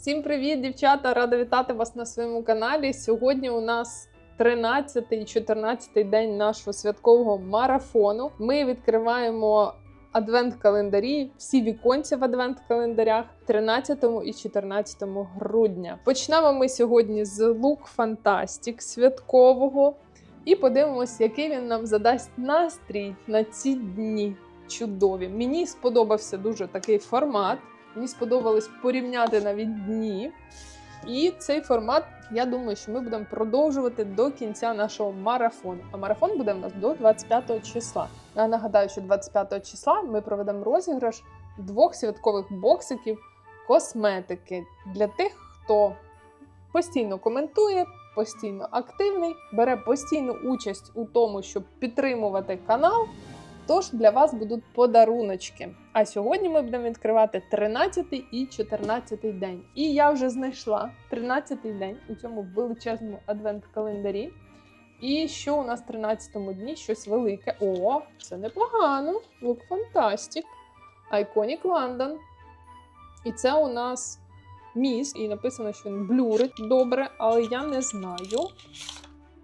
Всім привіт, дівчата! Рада вітати вас на своєму каналі. Сьогодні у нас 13 і 14 день нашого святкового марафону. Ми відкриваємо адвент-календарі, всі віконці в адвент-календарях 13 і 14 грудня. Почнемо ми сьогодні з лук Фантастік святкового і подивимось, який він нам задасть настрій на ці дні. Чудові. Мені сподобався дуже такий формат. Мені сподобалось порівняти навіть дні. І цей формат, я думаю, що ми будемо продовжувати до кінця нашого марафону. А марафон буде в нас до 25 числа. Я нагадаю, що 25 числа ми проведемо розіграш двох святкових боксиків косметики для тих, хто постійно коментує, постійно активний, бере постійну участь у тому, щоб підтримувати канал. Тож для вас будуть подаруночки. А сьогодні ми будемо відкривати 13 і 14 день. І я вже знайшла 13 день у цьому величезному адвент-календарі. І що у нас в 13-му дні? Щось велике. О, це непогано. Look Fantastic. Iconic London. І це у нас міст. І написано, що він блюрить добре, але я не знаю.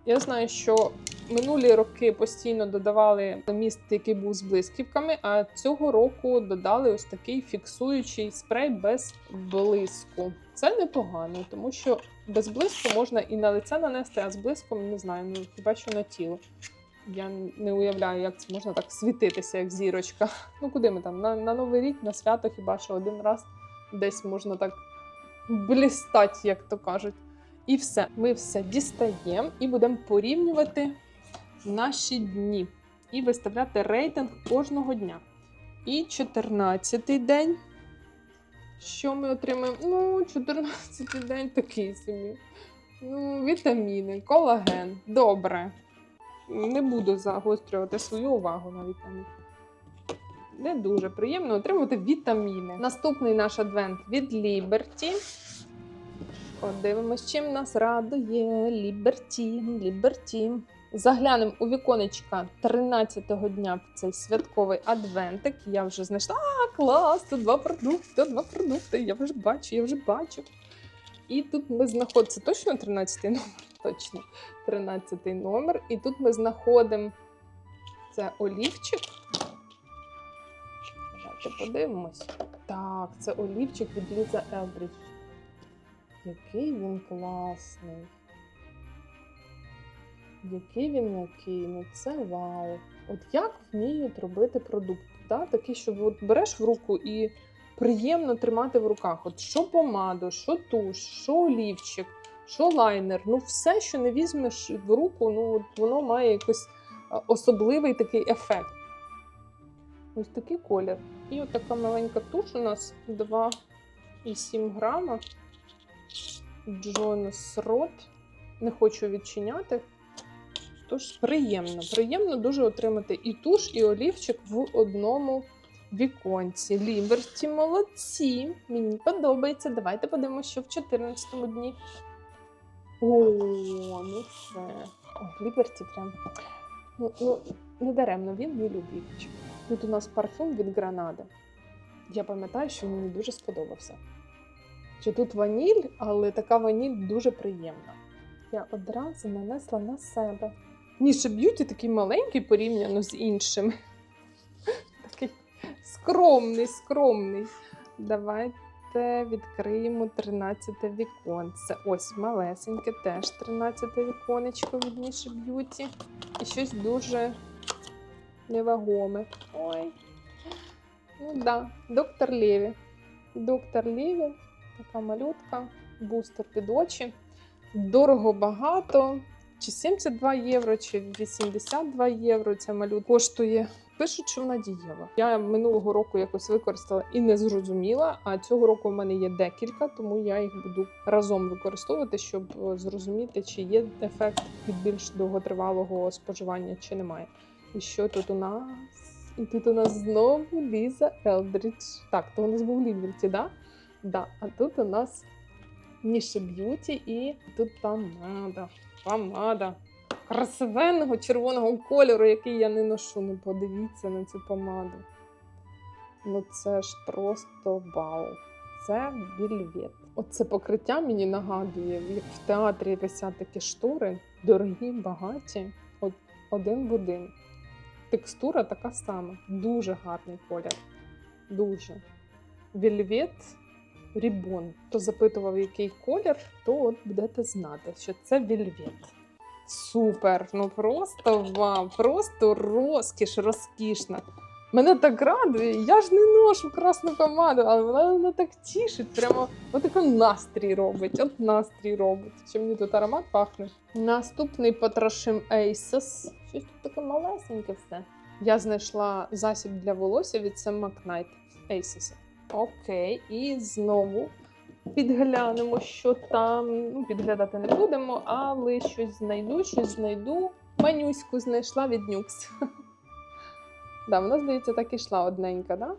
Я знаю, що минулі роки постійно додавали міст, який був з блисківками, а цього року додали ось такий фіксуючий спрей без блиску. Це непогано, тому що без блиску можна і на лице нанести, а з блиском не знаю, ну хіба що на тіло. Я не уявляю, як це можна так світитися, як зірочка. Ну куди ми там? На, на Новий рік, на свято, хіба що один раз десь можна так блістати, як то кажуть. І все, ми все дістаємо і будемо порівнювати наші дні і виставляти рейтинг кожного дня. І 14-й день. Що ми отримаємо? Ну, 14-й день такий собі. Ну, вітаміни, колаген. Добре. Не буду загострювати свою увагу на вітаміни. Не дуже приємно отримувати вітаміни. Наступний наш адвент від Liberty. Подивимось, чим нас радує Ліберті. Ліберті. Заглянемо у віконечка 13-го дня в цей святковий адвентик. Я вже знайшла. А, клас! Тут два продукти, два продукти. Я вже бачу, я вже бачу. І тут ми знаходимо. Це точно 13-й номер? Точно 13-й номер. І тут ми знаходимо це олівчик. Давайте подивимось. Так, це олівчик від Ліза Елдрідж. Який він класний. Який він м'який, ну це вау. От як вміють робити продукт? Да? Такий, що от береш в руку і приємно тримати в руках. От що помаду, що туш, що олівчик, що лайнер. Ну, все, що не візьмеш в руку, ну от воно має якийсь особливий такий ефект. Ось такий колір. І от така маленька туш у нас 2,7 грама. Джонас Рот. Не хочу відчиняти. Тож приємно. Приємно дуже отримати і туш, і олівчик в одному віконці. Ліберті молодці. Мені подобається. Давайте подивимося, що в 14 дні. О, ну все. О, Ліберті прям. Ну, ну, не даремно, він мій любимчик. Тут у нас парфюм від Гранади. Я пам'ятаю, що мені дуже сподобався що тут ваніль, але така ваніль дуже приємна. Я одразу нанесла на себе. Ніше б'юті такий маленький порівняно з іншими. Такий скромний, скромний. Давайте відкриємо 13 віконце. Ось малесеньке, теж 13 віконечко від Ніші б'юті. І щось дуже невагоме. Ой. Ну да, доктор Леві. Доктор Леві. Така малютка, бустер під очі. Дорого багато. Чи 72 євро, чи 82 євро ця малютка коштує. Пишуть, що вона дієва. Я минулого року якось використала і не зрозуміла. А цього року в мене є декілька, тому я їх буду разом використовувати, щоб зрозуміти, чи є ефект від більш довготривалого споживання, чи немає. І що тут у нас? І тут у нас знову Ліза Елдрідж. Так, то у нас був Ліберті, да? Да, а тут у нас Ніше б'юті і тут помада. Помада. Красивенного червоного кольору, який я не ношу. Ну подивіться на цю помаду. Ну це ж просто вау. Це вільвет. Оце покриття мені нагадує, як в театрі висять такі штори, дорогі, багаті, от один в один. Текстура така сама, дуже гарний колір. Дуже. Вельвет Рібон. Хто запитував, який колір, то от будете знати, що це вельвет. Супер! Ну просто вау! Просто розкіш, розкішна. Мене так радує. Я ж не ношу красну помаду, але вона мене так тішить. Прямо от такий настрій робить. От настрій робить. Що мені тут аромат пахне. Наступний потрошим Asos. Щось тут таке малесеньке все. Я знайшла засіб для волосся від Sam McKnight Asos. Окей, і знову підглянемо, що там. Ну, підглядати не будемо, але щось знайду, щось знайду. Манюську знайшла від Нюкс. Да, вона, здається, так і йшла одненька, да?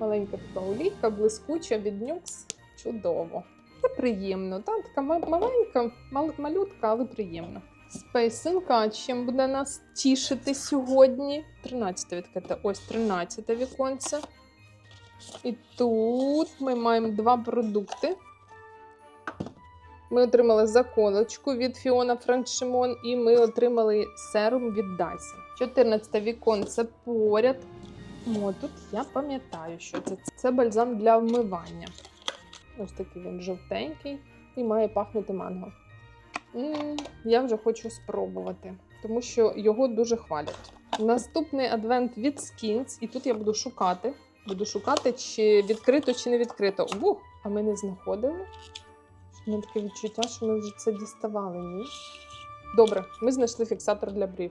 Маленька така олійка, блискуча від Нюкс. Чудово. Це приємно, так? Така маленька, мал- малютка, але приємна. Спейсинка чим буде нас тішити сьогодні? 13 відкрите. Ось 13 віконце. І тут ми маємо два продукти. Ми отримали заколочку від Фіона Франшимон, і ми отримали серум від Dyson. 14 віконце поряд. О, тут я пам'ятаю, що це. Це бальзам для вмивання. Ось такий він жовтенький і має пахнути манго. м я вже хочу спробувати, тому що його дуже хвалять. Наступний адвент від Skins, і тут я буду шукати. Буду шукати, чи відкрито, чи не відкрито. Ух, а ми не знаходили. У мене таке відчуття, що ми вже це діставали, ні? Добре, ми знайшли фіксатор для брів.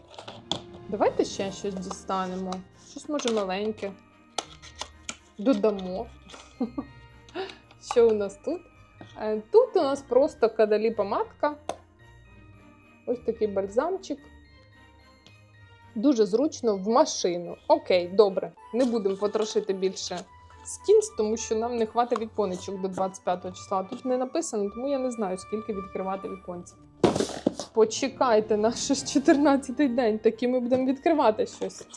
Давайте ще щось дістанемо. Щось може маленьке. Додамо. Що у нас тут? Е, Тут у нас просто кадалі помадка. Ось такий бальзамчик. Дуже зручно в машину. Окей, добре. Не будемо потрошити більше скінс, тому що нам не хватить віконечок до 25 числа. Тут не написано, тому я не знаю, скільки відкривати віконців. Почекайте, наш 14-й день, таки ми будемо відкривати щось.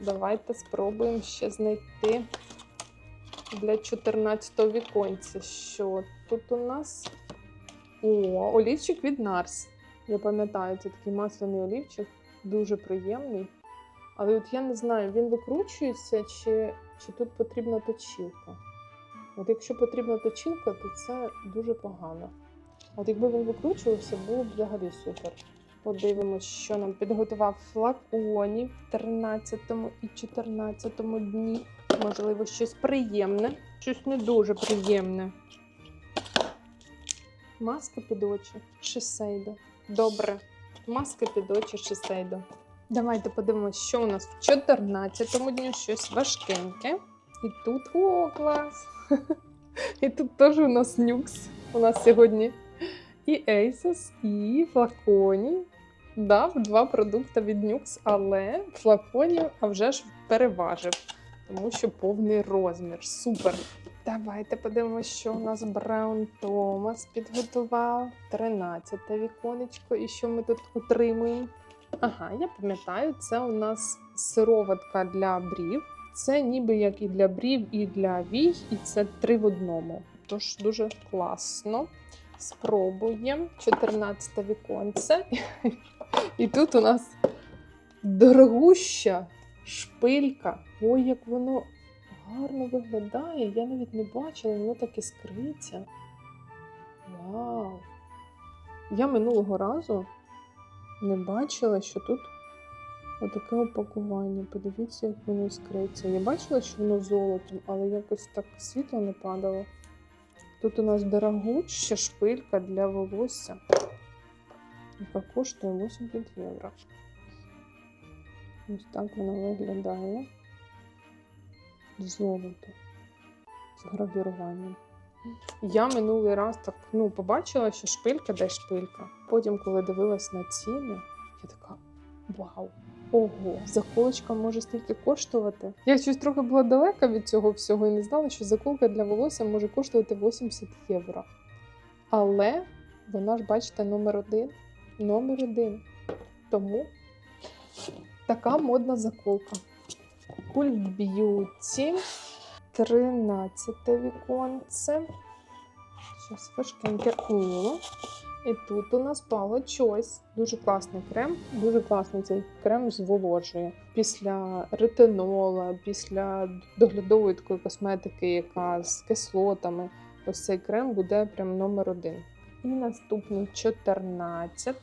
Давайте спробуємо ще знайти для 14-го віконця. Що тут у нас? О, олівчик від Нарс. Я пам'ятаю, це такий масляний олівчик, дуже приємний. Але от я не знаю, він викручується чи, чи тут потрібна точілка. От якщо потрібна точілка, то це дуже погано. От якби він викручувався, було б взагалі супер. Подивимось, що нам підготував флаконів в 13 і 14 дні. Можливо, щось приємне, щось не дуже приємне. Маска під очі, Шисейдо. Добре. Маска під очі Шисейдо. Давайте подивимося, що у нас в 14 дні щось важкеньке. І тут о, клас! І тут теж у нас нюкс. У нас сьогодні і Asus, і флаконі. Дав два продукти від нюкс, але флаконів а вже ж переважив, тому що повний розмір. Супер! Давайте подивимося, що у нас Браун Томас підготував. 13 віконечко. І що ми тут отримуємо? Ага, я пам'ятаю, це у нас сироватка для брів. Це ніби як і для брів, і для вій, і це три в одному. Тож дуже класно. Спробуємо 14 віконце. І тут у нас дорогуща шпилька. Ой, як воно гарно виглядає. Я навіть не бачила, воно так іскриться. Вау! Я минулого разу не бачила, що тут отаке упакування. Подивіться, як воно іскриться. Я бачила, що воно золотом, але якось так світло не падало. Тут у нас дорогуща шпилька для волосся, яка коштує 80 євро. Ось так вона виглядає. Золото з гравіруванням. Я минулий раз так ну, побачила, що шпилька де шпилька. Потім, коли дивилась на ціни, я така вау! Ого, заколочка може стільки коштувати. Я щось трохи була далека від цього всього і не знала, що заколка для волосся може коштувати 80 євро. Але вона ж, бачите, номер один. Номер один. Тому така модна заколка. Cult Beauty. 13 віконце. Зараз важкеньке. О, і тут у нас Palo Choice. Дуже класний крем. Дуже класний цей крем зволожує. Після ретинола, після доглядової такої косметики, яка з кислотами. Ось цей крем буде прям номер один. І наступний 14.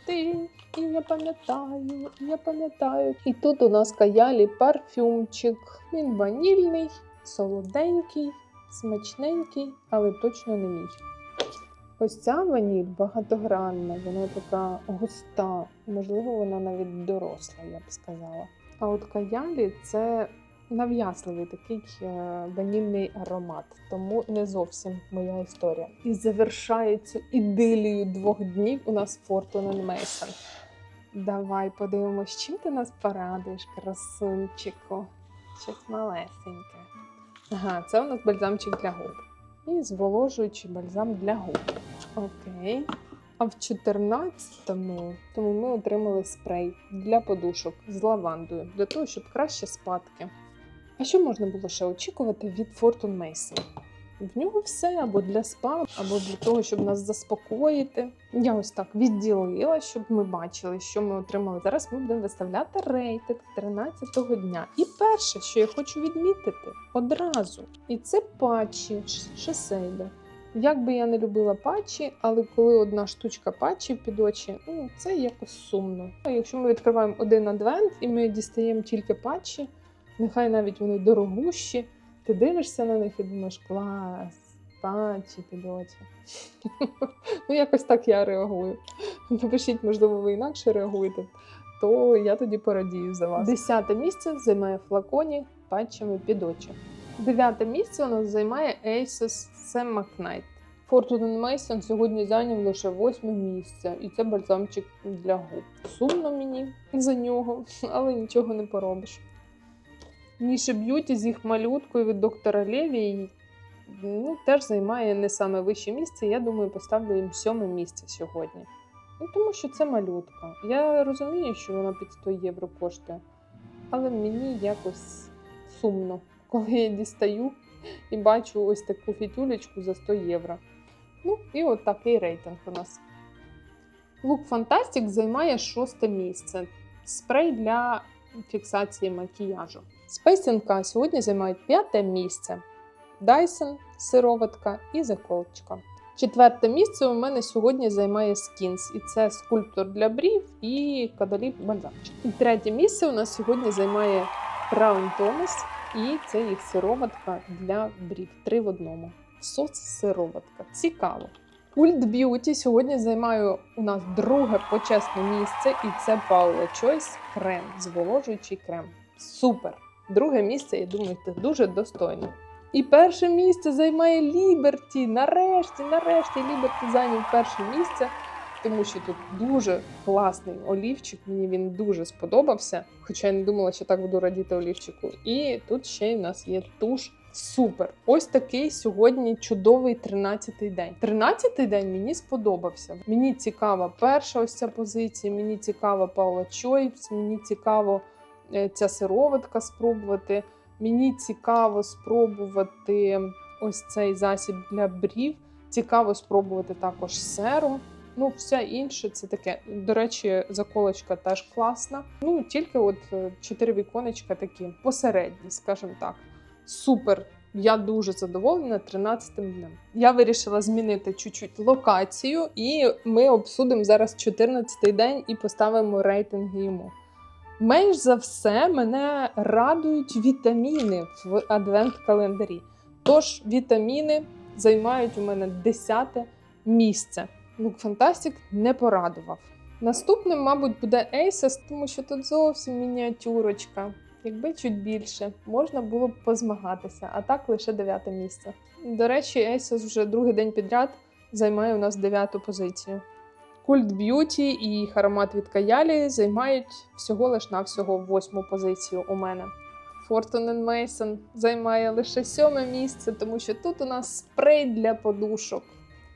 І я пам'ятаю, я пам'ятаю. І тут у нас каялі парфюмчик. Він ванільний, солоденький, смачненький, але точно не мій. Ось ця ваніль багатогранна, вона така густа, можливо, вона навіть доросла, я б сказала. А от каялі це нав'язливий такий е, ванільний аромат, тому не зовсім моя історія. І завершається ідилію двох днів у нас Fortune Mason. Давай подивимось, чим ти нас порадуєш, красунчику. Щось малесеньке. Ага, це у нас бальзамчик для губ. І зволожуючий бальзам для губ. Окей. А в 14-му тому ми отримали спрей для подушок з лавандою, для того, щоб краще спадки. А що можна було ще очікувати від Fortune Mason? В нього все або для спа, або для того, щоб нас заспокоїти. Я ось так відділила, щоб ми бачили, що ми отримали. Зараз ми будемо виставляти рейтинг 13-го дня. І перше, що я хочу відмітити одразу, і це патчі Шесейда. Як би я не любила патчі, але коли одна штучка патчі під очі, ну це якось сумно. А якщо ми відкриваємо один адвент і ми дістаємо тільки патчі, нехай навіть вони дорогущі, ти дивишся на них і думаєш, клас, патчі під очі. ну, якось так я реагую. Напишіть, можливо, ви інакше реагуєте, то я тоді порадію за вас. Десяте місце займає флаконі патчами під очі. Дев'яте місце у нас займає Asus Sam McKnight. Fortune Mason сьогодні зайняв лише восьме місце, і це бальзамчик для губ. Сумно мені за нього, але нічого не поробиш. Ніше б'юті з їх малюткою від доктора Леві ну, теж займає не саме вище місце. Я думаю, поставлю їм сьоме місце сьогодні. Ну, тому що це малютка. Я розумію, що вона під 100 євро коштує, але мені якось сумно, коли я дістаю і бачу ось таку фітюлечку за 100 євро. Ну, і от такий рейтинг у нас. Look Fantastic займає шосте місце. Спрей для фіксації макіяжу. Space сьогодні займають п'яте місце. Dyson, сироватка і заколочка. Четверте місце у мене сьогодні займає Skins, і це скульптор для брів і кадаліп бальзамчик. І третє місце у нас сьогодні займає Crown Thomas, і це їх сироватка для брів. Три в одному. Соц-сироватка. Цікаво. Cult Beauty сьогодні займаю у нас друге почесне місце, і це Paula Choice крем, зволожуючий крем. Супер! Друге місце, я думаю, це дуже достойно. І перше місце займає Ліберті. Нарешті, нарешті, Ліберті зайняв перше місце, тому що тут дуже класний олівчик. Мені він дуже сподобався. Хоча я не думала, що так буду радіти олівчику. І тут ще й в нас є туш. Супер! Ось такий сьогодні чудовий 13-й день. 13-й день мені сподобався. Мені цікава перша ось ця позиція, мені цікава Паула Чойс, мені цікаво ця сироватка спробувати. Мені цікаво спробувати ось цей засіб для брів. Цікаво спробувати також серум. Ну, все інше це таке. До речі, заколочка теж класна. Ну, тільки от е, чотири віконечка такі посередні, скажімо так. Супер! Я дуже задоволена 13-м днем. Я вирішила змінити чуть-чуть локацію, і ми обсудимо зараз 14-й день і поставимо рейтинги йому. Менш за все мене радують вітаміни в адвент-календарі. Тож вітаміни займають у мене 10 місце. Look Fantastic не порадував. Наступним, мабуть, буде Asus, тому що тут зовсім мініатюрочка. Якби чуть більше, можна було б позмагатися, а так лише дев'яте місце. До речі, Asus вже другий день підряд займає у нас дев'яту позицію. Cult Beauty і їх аромат від Каялі займають всього лиш навсього восьму позицію у мене. Fortune Mason займає лише сьоме місце, тому що тут у нас спрей для подушок.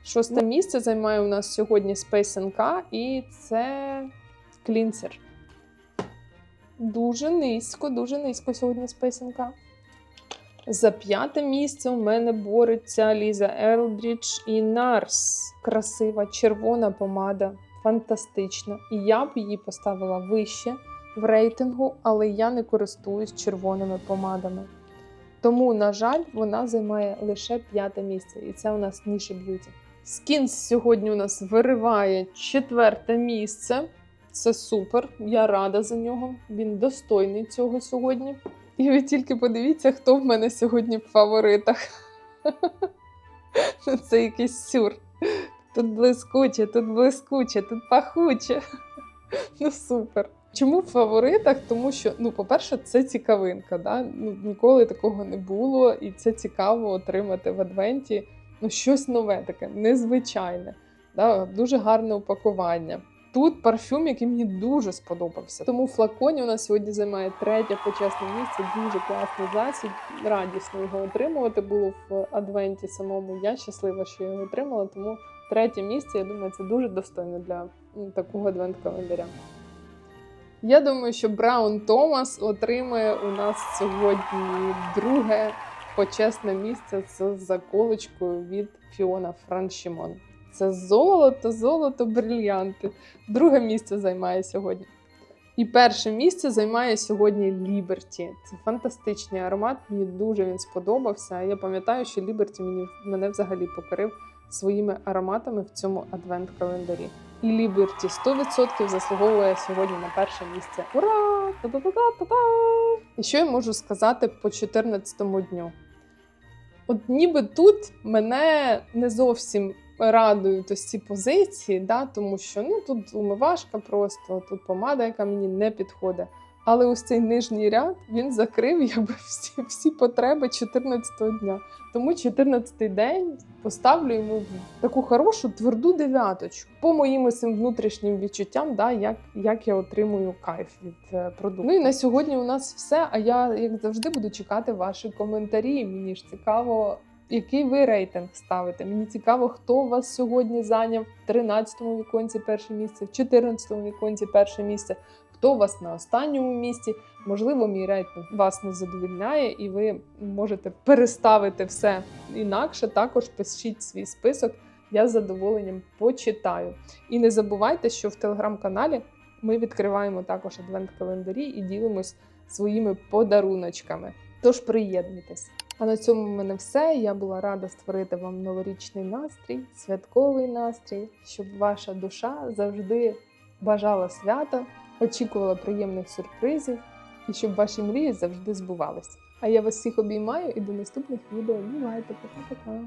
Шосте місце займає у нас сьогодні Space NK, і це клінсер. Дуже низько, дуже низько сьогодні Space NK. За п'яте місце у мене бореться Ліза Елдрідж і Нарс. Красива червона помада, фантастична. І я б її поставила вище в рейтингу, але я не користуюсь червоними помадами. Тому, на жаль, вона займає лише п'яте місце, і це у нас Ніші Б'юті. Скінс сьогодні у нас вириває четверте місце. Це супер, я рада за нього. Він достойний цього сьогодні. І ви тільки подивіться, хто в мене сьогодні в фаворитах. Це якийсь сюр. Тут блискуче, тут блискуче, тут пахуче. Ну супер. Чому в фаворитах? Тому що, ну, по-перше, це цікавинка. Да? Ну, ніколи такого не було, і це цікаво отримати в адвенті ну, щось нове, таке, незвичайне. Да? Дуже гарне упакування. Тут парфюм, який мені дуже сподобався. Тому в флаконі у нас сьогодні займає третє почесне місце. Дуже класний засіб. Радісно його отримувати було в адвенті самому. Я щаслива, що його отримала. Тому третє місце, я думаю, це дуже достойно для такого адвент-календаря. Я думаю, що Браун Томас отримає у нас сьогодні друге почесне місце з заколочкою від Фіона Франшімон. Це золото, золото, брильянти. Друге місце займає сьогодні. І перше місце займає сьогодні Ліберті. Це фантастичний аромат. Мені дуже він сподобався. Я пам'ятаю, що Ліберті мені мене взагалі покорив своїми ароматами в цьому адвент-календарі. І Ліберті 100% заслуговує сьогодні на перше місце. Ура! Та-та-та-та-та! І що я можу сказати по 14-му дню? От ніби тут мене не зовсім радують ось ці позиції, да, тому що ну, тут умивашка просто, тут помада, яка мені не підходить. Але ось цей нижній ряд він закрив якби всі, всі потреби 14-го дня. Тому 14-й день поставлю йому таку хорошу тверду дев'яточку по моїм усім внутрішнім відчуттям, да, як, як я отримую кайф від е, продукту. Ну і на сьогодні у нас все. А я, як завжди, буду чекати ваші коментарі. Мені ж цікаво, який ви рейтинг ставите. Мені цікаво, хто у вас сьогодні зайняв в 13-му віконці перше місце, в 14-му віконці перше місце. Хто у вас на останньому місці? Можливо, мій рейтинг вас не задовільняє, і ви можете переставити все інакше. Також пишіть свій список. Я з задоволенням почитаю. І не забувайте, що в телеграм-каналі ми відкриваємо також адвент-календарі і ділимось своїми подаруночками. Тож приєднуйтесь. А на цьому в мене все. Я була рада створити вам новорічний настрій, святковий настрій, щоб ваша душа завжди бажала свята, очікувала приємних сюрпризів і щоб ваші мрії завжди збувалися. А я вас всіх обіймаю і до наступних відео. Бувайте, пока-пока!